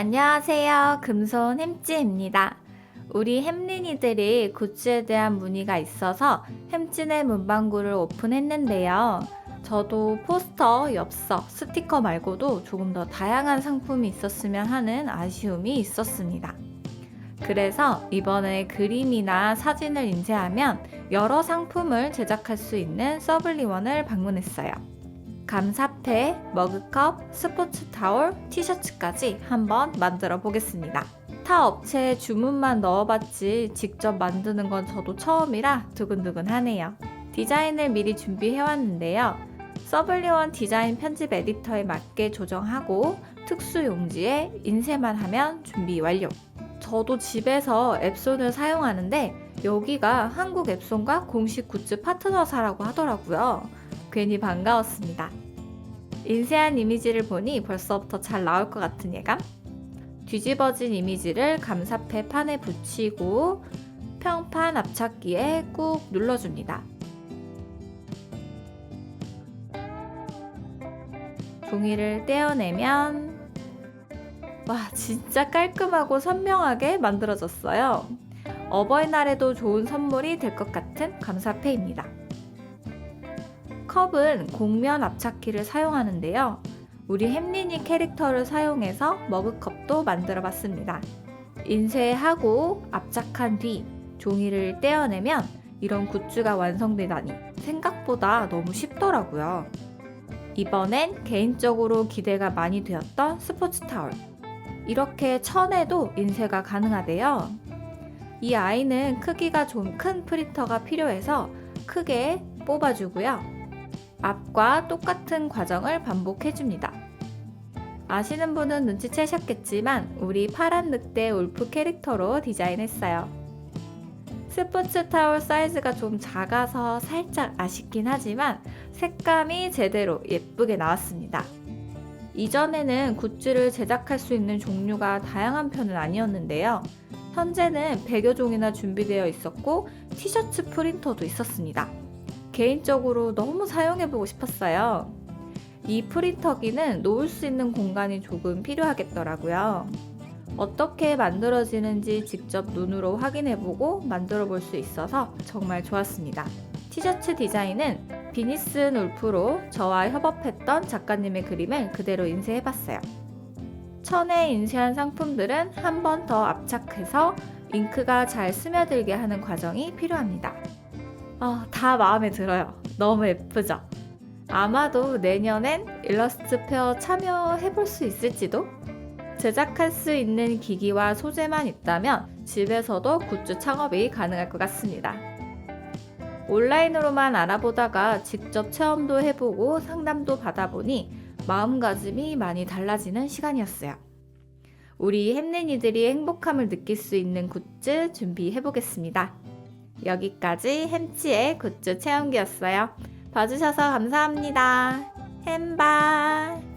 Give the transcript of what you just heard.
안녕하세요. 금손 햄찌입니다. 우리 햄린이들이 굿즈에 대한 문의가 있어서 햄찌의 문방구를 오픈했는데요. 저도 포스터, 엽서, 스티커 말고도 조금 더 다양한 상품이 있었으면 하는 아쉬움이 있었습니다. 그래서 이번에 그림이나 사진을 인쇄하면 여러 상품을 제작할 수 있는 서블리원을 방문했어요. 감사 패, 머그컵, 스포츠 타올, 티셔츠까지 한번 만들어 보겠습니다. 타 업체에 주문만 넣어봤지 직접 만드는 건 저도 처음이라 두근두근하네요. 디자인을 미리 준비해왔는데요. 서블리원 디자인 편집 에디터에 맞게 조정하고 특수 용지에 인쇄만 하면 준비 완료. 저도 집에서 앱손을 사용하는데 여기가 한국 앱손과 공식 굿즈 파트너사라고 하더라고요. 괜히 반가웠습니다. 인쇄한 이미지를 보니 벌써부터 잘 나올 것 같은 예감? 뒤집어진 이미지를 감사패 판에 붙이고 평판 압착기에 꾹 눌러줍니다. 종이를 떼어내면 와 진짜 깔끔하고 선명하게 만들어졌어요. 어버이날에도 좋은 선물이 될 것 같은 감사패입니다. 컵은 곡면 압착기를 사용하는데요. 우리 햄린이 캐릭터를 사용해서 머그컵도 만들어 봤습니다. 인쇄하고 압착한 뒤 종이를 떼어내면 이런 굿즈가 완성되다니 생각보다 너무 쉽더라고요. 이번엔 개인적으로 기대가 많이 되었던 스포츠 타월. 이렇게 천에도 인쇄가 가능하대요. 이 아이는 크기가 좀 큰 프린터가 필요해서 크게 뽑아주고요. 앞과 똑같은 과정을 반복해줍니다. 아시는 분은 눈치채셨겠지만 우리 파란 늑대 울프 캐릭터로 디자인했어요. 스포츠 타월 사이즈가 좀 작아서 살짝 아쉽긴 하지만 색감이 제대로 예쁘게 나왔습니다. 이전에는 굿즈를 제작할 수 있는 종류가 다양한 편은 아니었는데요. 현재는 100여 종이나 준비되어 있었고 티셔츠 프린터도 있었습니다. 개인적으로 너무 사용해보고 싶었어요. 이 프린터기는 놓을 수 있는 공간이 조금 필요하겠더라고요. 어떻게 만들어지는지 직접 눈으로 확인해보고 만들어 볼 수 있어서 정말 좋았습니다. 티셔츠 디자인은 비니스 울프로 저와 협업했던 작가님의 그림을 그대로 인쇄해봤어요. 천에 인쇄한 상품들은 한 번 더 압착해서 잉크가 잘 스며들게 하는 과정이 필요합니다. 어, 다 마음에 들어요. 너무 예쁘죠? 아마도 내년엔 일러스트 페어 참여해 볼 수 있을지도? 제작할 수 있는 기기와 소재만 있다면 집에서도 굿즈 창업이 가능할 것 같습니다. 온라인으로만 알아보다가 직접 체험도 해보고 상담도 받아보니 마음가짐이 많이 달라지는 시간이었어요. 우리 햄nen이들이 행복함을 느낄 수 있는 굿즈 준비해보겠습니다. 여기까지 햄치의 굿즈 체험기였어요. 봐주셔서 감사합니다. 햄바